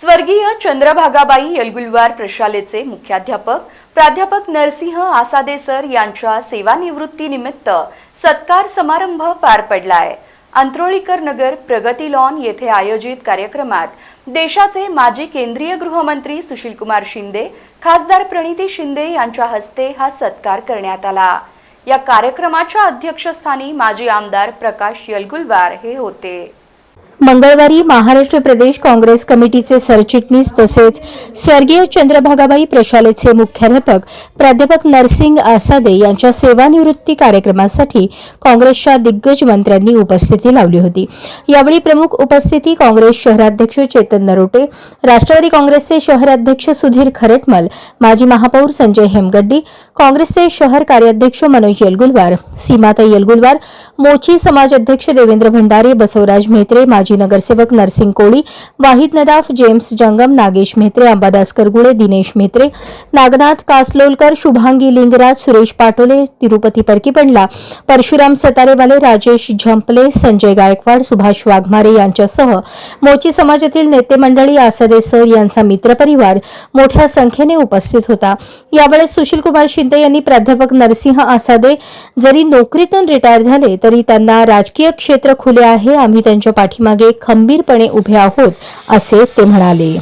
स्वर्गीय चंद्रभागाबाई यलगुलवार प्रशालेचे मुख्याध्यापक प्राध्यापक नरसिंह आसादे सर यांच्या सेवानिवृत्तीनिमित्त सत्कार समारंभ पार पडलाय. अंत्रोळीकर नगर प्रगती लॉन येथे आयोजित कार्यक्रमात देशाचे माजी केंद्रीय गृहमंत्री सुशीलकुमार शिंदे खासदार प्रणिती शिंदे यांच्या हस्ते हा सत्कार करण्यात आला. या कार्यक्रमाच्या अध्यक्षस्थानी माजी आमदार प्रकाश यलगुलवार हे होते. मंगळवारी महाराष्ट्र प्रदेश काँग्रेस कमिटीचे सरचिटणीस तसेच स्वर्गीय चंद्रभागाबाई प्रशालेचे मुख्याध्यापक प्राध्यापक नरसिंग आसादे यांच्या सेवानिवृत्ती कार्यक्रमासाठी काँग्रेसच्या दिग्गज मंत्र्यांनी उपस्थिती लावली होती. यावेळी प्रमुख उपस्थिती काँग्रेस शहराध्यक्ष चेतन नरोटे राष्ट्रवादी काँग्रेसचे शहराध्यक्ष सुधीर खरेटमल माजी महापौर संजय हेमगड्डी काँग्रेसचे शहर कार्याध्यक्ष मनोज येलगुलवार सीमाताई येलगुलवार मोची समाज अध्यक्ष देवेंद्र भंडारे बसवराज म्हेत्रे माजी नगरसेवक नरसिंग कोळी वाहिद नदाफ जेम्स जंगम नागेश म्हेत्रे अंबादास करगुळे दिनेश म्हेत्रे नागनाथ कासलोलकर शुभांगी लिंगराज सुरेश पाटोले तिरुपती परकीपंडला परशुराम सतारेवाले राजेश झंपले संजय गायकवाड सुभाष वाघमारे यांच्यासह मोची समाजातील नेते मंडळी आसादे सर यांचा मित्रपरिवार मोठ्या संख्येने उपस्थित होता. यावेळेस सुशीलकुमार शिंदे यांनी प्राध्यापक नरसिंह आसादे जरी नोकरीतून रिटायर झाले तरी त्यांना राजकीय क्षेत्र खुले आहे. आम्ही त्यांच्या पाठीमागे खंबीरपणे उभे आहोत असे ते म्हणाले.